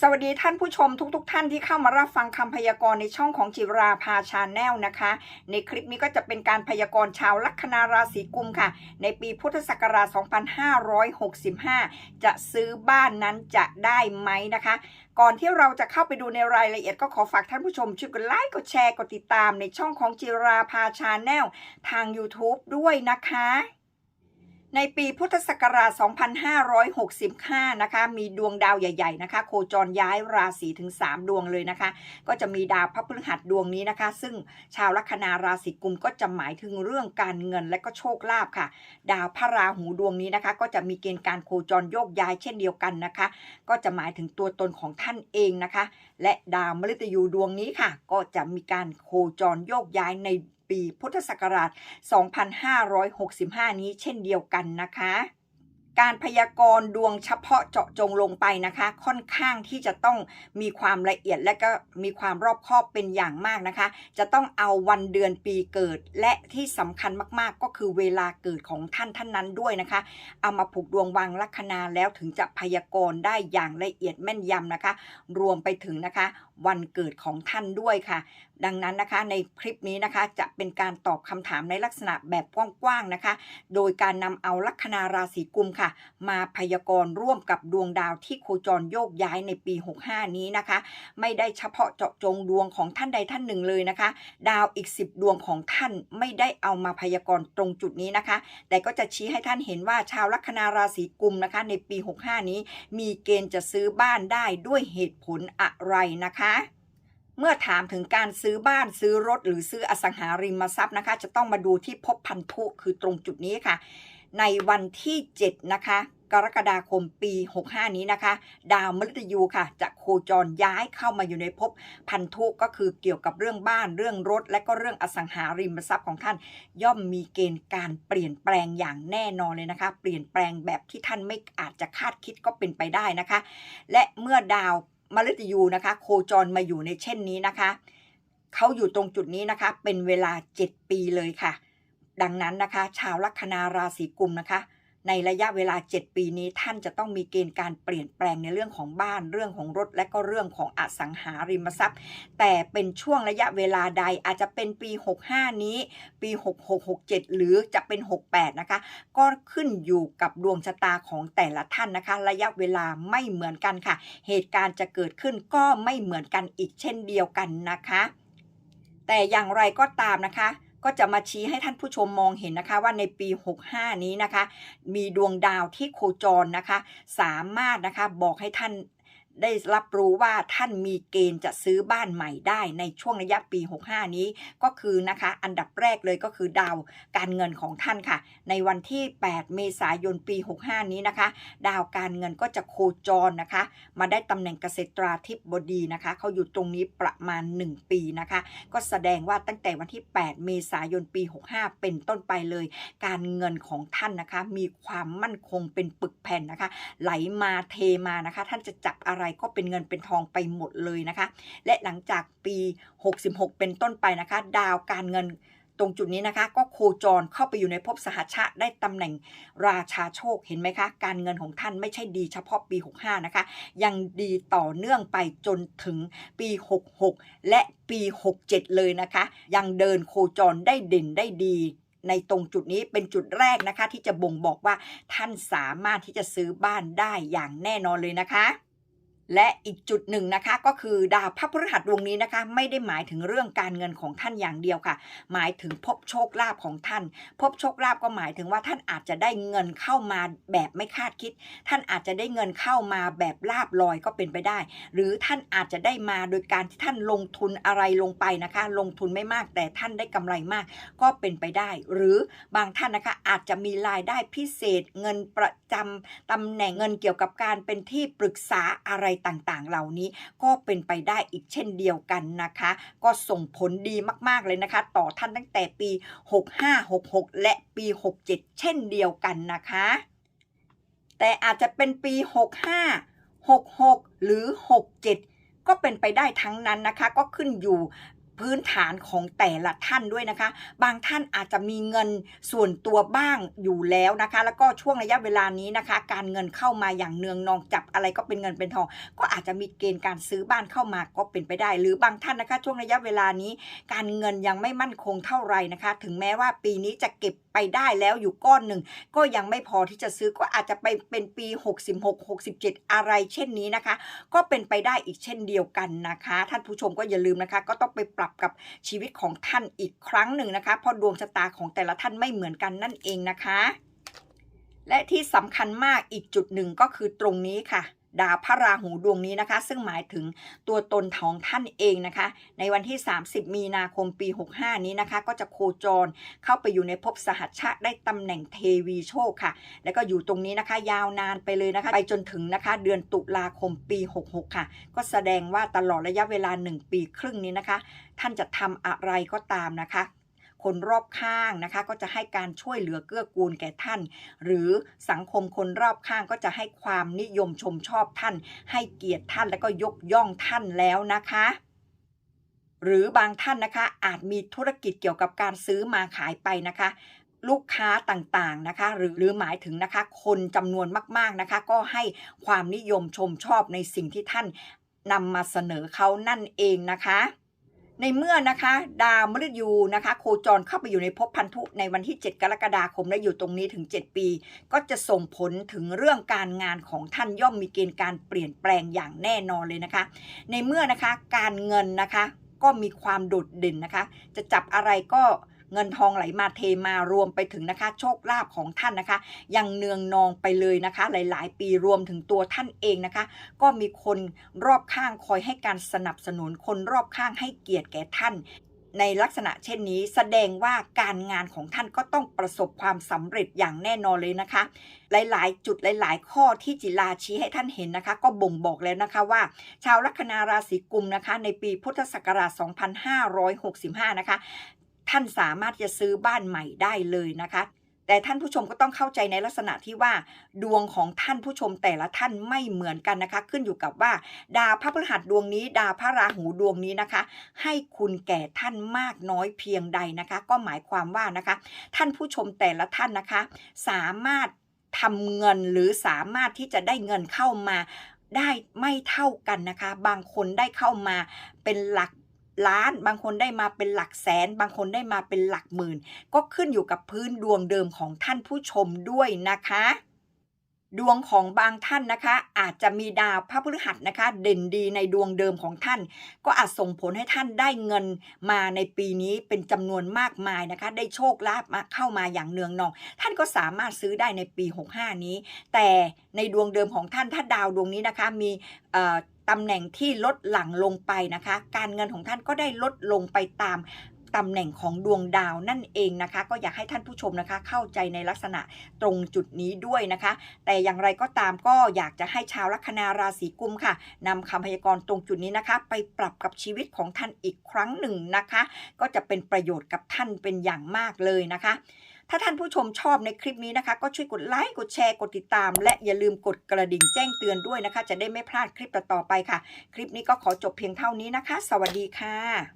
สวัสดีท่านผู้ชมทุกๆทท่านที่เข้ามารับฟังคำพยากรณ์ในช่องของจิราภาชาแนลนะคะ ในคลิปนี้ก็จะเป็นการพยากรณ์ชาวลัคนาราศีกุมค่ะ ในปีพุทธศักราช 2565 จะซื้อบ้านนั้นจะได้ไหมนะคะ ก่อนที่เราจะเข้าไปดูในรายละเอียดก็ขอฝากท่านผู้ชมช่วยกดไลค์กดแชร์กดติดตามในช่องของจิราภาชาแนลทาง YouTube ด้วยนะคะ ในปีพุทธศักราช 2565 นะคะ มีดวงดาวใหญ่ ๆ นะคะ โคจรย้ายราศีถึง 3 ดวงเลยนะคะ ก็จะมีดาวพระพฤหัสดวงนี้นะคะ ซึ่งชาวลัคนาราศีกุมก็จะหมายถึงเรื่องการเงินและก็โชคลาภค่ะ ดาวพระราหูดวงนี้นะคะ ก็จะมีเกณฑ์การโคจรโยกย้ายเช่นเดียวกันนะคะ ก็จะหมายถึงตัวตนของท่านเองนะคะ และดาวมฤตยูดวงนี้ค่ะ ก็จะมีการโคจรโยกย้ายในปีพุทธศักราช 2565 นี้เช่นเดียวกันนะคะ การพยากรณ์ดวงเฉพาะเจาะจงลงไปนะคะ ค่อนข้างที่จะต้องมีความละเอียดและก็มีความรอบคอบเป็นอย่างมากนะคะ จะต้องเอาวันเดือนปีเกิด และที่สำคัญมากๆ ก็คือเวลาเกิดของท่านท่านนั้นด้วยนะคะ เอามาผูกดวงวางลัคนาแล้วถึงจะพยากรณ์ได้อย่างละเอียดแม่นยำนะคะ รวมไปถึงนะคะ วันเกิดของท่านด้วยค่ะ ดังนั้นนะคะในคลิปนี้นะคะจะเป็นการตอบคำถามในลักษณะแบบกว้างๆนะคะ โดยการนำเอาลัคนาราศีกุมค่ะมาพยากรณ์ร่วมกับดวงดาวที่โคจรโยกย้ายในปี 65 นี้นะคะ ไม่ได้เฉพาะเจาะจงดวงของท่านใดท่านหนึ่งเลยนะคะ ดาวอีก 10 ดวงของท่านไม่ได้เอามาพยากรณ์ตรงจุดนี้นะคะ แต่ก็จะชี้ให้ท่านเห็นว่าชาวลัคนาราศีกุมนะคะ ในปี 65 นี้ มีเกณฑ์จะซื้อบ้านได้ด้วยเหตุผลอะไรนะคะเมื่อถามถึงการซื้อบ้านซื้อรถหรือซื้ออสังหาริมทรัพย์นะคะ จะต้องมาดูที่พบพันธุคือตรงจุดนี้ค่ะ ในวันที่ 7 นะคะ กรกฎาคมปี 65 นี้นะคะ ดาวมฤตยูค่ะ จะโคจรย้ายเข้ามาอยู่ในภพพันธุก็คือเกี่ยวกับเรื่องบ้านเรื่องรถ และก็เรื่องอสังหาริมทรัพย์ของท่าน ย่อมมีเกณฑ์การเปลี่ยนแปลงอย่างแน่นอนเลยนะคะ เปลี่ยนแปลงแบบที่ท่านไม่อาจจะคาดคิดก็เป็นไปได้นะคะ และเมื่อดาวมฤตยูนะคะ โคจรมาอยู่ในเช่นนี้นะคะเขาอยู่ตรงจุดนี้นะคะ เป็นเวลา 7 ปีเลยค่ะ ดังนั้นนะคะ ชาวลัคนาราศีกุมนะคะ ในระยะเวลา 7 ปีนี้ท่านจะต้องมีเกณฑ์การเปลี่ยนแปลงในเรื่องของบ้านเรื่องของรถ และก็เรื่องของอสังหาริมทรัพย์ แต่เป็นช่วงระยะเวลาใดอาจจะเป็นปี 65 นี้ ปี 66 67 หรือจะเป็น 68 นะคะ ก็ขึ้นอยู่กับดวงชะตาของแต่ละท่านนะคะ ระยะเวลาไม่เหมือนกันค่ะ เหตุการณ์จะเกิดขึ้นก็ไม่เหมือนกันอีกเช่นเดียวกันนะคะ แต่อย่างไรก็ตามนะคะ ก็จะมาชี้ให้ท่านผู้ชมมองเห็นนะคะว่าในปี 65 นี้นะคะ มีดวงดาวที่โคจรนะคะ สามารถนะคะบอกให้ท่าน ได้รับรู้ว่าท่านมีเกณฑ์จะซื้อบ้านใหม่ได้ในช่วงระยะปี 65 นี้ก็คือนะคะอันดับแรกเลยก็คือดาวการเงินของท่านค่ะ ในวันที่ 8 เมษายนปี 65 นี้นะคะ ดาวการเงินก็จะโคจรนะคะ มาได้ตำแหน่งเกษตราธิบดีนะคะเขาอยู่ตรงนี้ประมาณ 1 ปีนะคะ ก็แสดงว่าตั้งแต่วันที่ 8 เมษายนปี 65 เป็นต้นไปเลย การเงินของท่านนะคะ มีความมั่นคงเป็นปึกแผ่นนะคะ ไหลมาเทมานะคะ ท่านจะจับอะไรก็เป็นเงินเป็นทองไปหมดเลยนะคะ และหลังจากปี 66 เป็นต้นไปนะคะ ดาวการเงินตรงจุดนี้นะคะ ก็โคจรเข้าไปอยู่ในภพสหชาติได้ตำแหน่งราชาโชคเห็นไหมคะ การเงินของท่านไม่ใช่ดีเฉพาะปี 65 นะคะ ยังดีต่อเนื่องไปจนถึงปี 66 และปี 67 เลยนะคะ ยังเดินโคจรได้เด่นได้ดีในตรงจุดนี้เป็นจุดแรกนะคะ ที่จะบ่งบอกว่าท่านสามารถที่จะซื้อบ้านได้อย่างแน่นอนเลยนะคะ และอีกจุดหนึ่งนะคะก็คือดาวพระพฤหัสดวงนี้นะคะ ไม่ได้หมายถึงเรื่องการเงินของท่านอย่างเดียวค่ะ หมายถึงพบโชคลาภของท่าน พบโชคลาภก็หมายถึงว่าท่านอาจจะได้เงินเข้ามาแบบไม่คาดคิด ท่านอาจจะได้เงินเข้ามาแบบลาบลอยก็เป็นไปได้ หรือท่านอาจจะได้มาโดยการที่ท่านลงทุนอะไรลงไปนะคะ ลงทุนไม่มากแต่ท่านได้กำไรมาก ก็เป็นไปได้ หรือบางท่านนะคะอาจจะมีรายได้พิเศษเงินประจำตำแหน่งเงินเกี่ยวกับการเป็นที่ปรึกษาอะไรต่างๆ เหล่านี้ก็เป็นไปได้อีกเช่นเดียวกันนะคะ ก็ส่งผลดีมากๆเลยนะคะ ต่อท่านตั้งแต่ปี 65 66 และปี 67 เช่นเดียวกันนะคะ แต่อาจจะเป็นปี 65 66 หรือ 67 ก็เป็นไปได้ทั้งนั้นนะคะ ก็ขึ้นอยู่ พื้นฐานของแต่ละท่านด้วยนะคะ บางท่านอาจจะมีเงินส่วนตัวบ้างอยู่แล้วนะคะ แล้วก็ช่วงระยะเวลานี้นะคะ การเงินเข้ามาอย่างเนืองนองจับอะไรก็เป็นเงินเป็นทอง ก็อาจจะมีเกณฑ์การซื้อบ้านเข้ามาก็เป็นไปได้ หรือบางท่านนะคะ ช่วงระยะเวลานี้ การเงินยังไม่มั่นคงเท่าไหร่นะคะ ถึงแม้ว่าปีนี้จะเก็บ ไปได้แล้วอยู่ก้อนหนึ่งก็ยังไม่พอที่จะซื้อก็อาจจะไปเป็นปี 66 67 อะไรเช่นนี้นะคะ ก็เป็นไปได้อีกเช่นเดียวกันนะคะ ท่านผู้ชมก็อย่าลืมนะคะ ก็ต้องไปปรับกับชีวิตของท่านอีกครั้งหนึ่งนะคะ เพราะดวงชะตาของแต่ละท่านไม่เหมือนกันนั่นเองนะคะ และที่สำคัญมากอีกจุดหนึ่งก็คือตรงนี้ค่ะ ดาวพระราหูดวงนี้นะคะ ซึ่งหมายถึงตัวตนของท่านเองนะคะ ในวันที่ 30 มีนาคมปี 65 นี้นะคะ ก็จะโคจรเข้าไปอยู่ในภพสหัชชะได้ตำแหน่งเทวีโชคค่ะ แล้วก็อยู่ตรงนี้นะคะ ยาวนานไปเลยนะคะ ไปจนถึงนะคะ เดือนตุลาคมปี 66 ค่ะ ก็แสดงว่าตลอดระยะเวลา 1 ปีครึ่งนี้นะคะ ท่านจะทำอะไรก็ตามนะคะ คนรอบข้างนะคะ ก็จะให้การช่วยเหลือเกื้อกูลแก่ท่าน หรือสังคมคนรอบข้างก็จะให้ความนิยมชมชอบท่าน ให้เกียรติท่านแล้วก็ยกย่องท่านแล้วนะคะหรือบางท่านนะคะอาจมีธุรกิจเกี่ยวกับการซื้อมาขายไปนะคะ ลูกค้าต่างๆนะคะ หรือหรือหมายถึงนะคะ คนจำนวนมากๆนะคะ ก็ให้ความนิยมชมชอบในสิ่งที่ท่านนำมาเสนอเขานั่นเองนะคะ ในเมื่อนะคะ ดาวมฤตยูนะคะ โคจรเข้าไปอยู่ในภพพันธุในวันที่ 7 กรกฎาคมและอยู่ตรงนี้ถึง 7 ปี ก็จะส่งผลถึงเรื่องการงานของท่านย่อมมีเกณฑ์การเปลี่ยนแปลงอย่างแน่นอนเลยนะคะ ในเมื่อนะคะการเงินนะคะ ก็มีความโดดเด่นนะคะ จะจับอะไรก็ เงินทองไหลมาเทมารวมไปถึงนะคะโชคลาภของท่านนะคะ ยังเนืองนองไปเลยนะคะ หลายๆ ปีรวมถึงตัวท่านเองนะคะ ก็มีคนรอบข้างคอยให้การสนับสนุนคนรอบข้างให้เกียรติแก่ท่านในลักษณะเช่นนี้แสดงว่าการงานของท่านก็ต้องประสบความสำเร็จอย่างแน่นอนเลยนะคะ หลายๆ จุดหลาย ๆ ข้อที่จิลาชี้ให้ท่านเห็นนะคะ ก็บ่งบอกแล้วนะคะว่า ชาวลัคนาราศีกุมนะคะ ในปีพุทธศักราช 2565 นะคะ ท่านสามารถจะซื้อบ้านใหม่ได้เลยนะคะ แต่ท่านผู้ชมก็ต้องเข้าใจในลักษณะที่ว่า ดวงของท่านผู้ชมแต่ละท่านไม่เหมือนกันนะคะ ขึ้นอยู่กับว่า ดาวพระพฤหัสดวงนี้ ดาวพระราหูดวงนี้นะคะ ให้คุณแก่ท่านมากน้อยเพียงใดนะคะ ก็หมายความว่านะคะ ท่านผู้ชมแต่ละท่านนะคะ สามารถทำเงินหรือสามารถที่จะได้เงินเข้ามาได้ไม่เท่ากันนะคะ บางคนได้เข้ามาเป็นหลัก ล้าน บางคนได้มาเป็นหลักแสน บางคนได้มาเป็นหลักหมื่น ก็ขึ้นอยู่กับพื้นดวงเดิมของท่านผู้ชมด้วยนะคะ ดวงของบางท่านนะคะ อาจจะมีดาวพระพฤหัสนะคะ เด่นดีในดวงเดิมของท่าน ก็อาจส่งผลให้ท่านได้เงินมาในปีนี้เป็นจำนวนมากมายนะคะ ได้โชคลาภมาเข้ามาอย่างเนืองนอง ท่านก็สามารถซื้อได้ในปี 65 นี้ แต่ในดวงเดิมของท่านถ้าดาวดวงนี้นะคะมีเอ่อ ตำแหน่งที่ลดหลั่งลงไปนะคะ การเงินของท่านก็ได้ลดลงไปตามตำแหน่งของดวงดาวนั่นเองนะคะ ก็อยากให้ท่านผู้ชมนะคะ เข้าใจในลักษณะตรงจุดนี้ด้วยนะคะ แต่อย่างไรก็ตามก็อยากจะให้ชาวลัคนาราศีกุมค่ะนำคำพยากรณ์ตรงจุดนี้นะคะ ไปปรับกับชีวิตของท่านอีกครั้งหนึ่งนะคะ ก็จะเป็นประโยชน์กับท่านเป็นอย่างมากเลยนะคะ ถ้าท่านผู้ชมชอบในคลิปนี้นะคะ ก็ช่วยกดไลค์ กดแชร์ กดติดตาม และอย่าลืมกดกระดิ่งแจ้งเตือนด้วยนะคะ จะได้ไม่พลาดคลิปต่อๆไปค่ะ คลิปนี้ก็ขอจบเพียงเท่านี้นะคะ สวัสดีค่ะ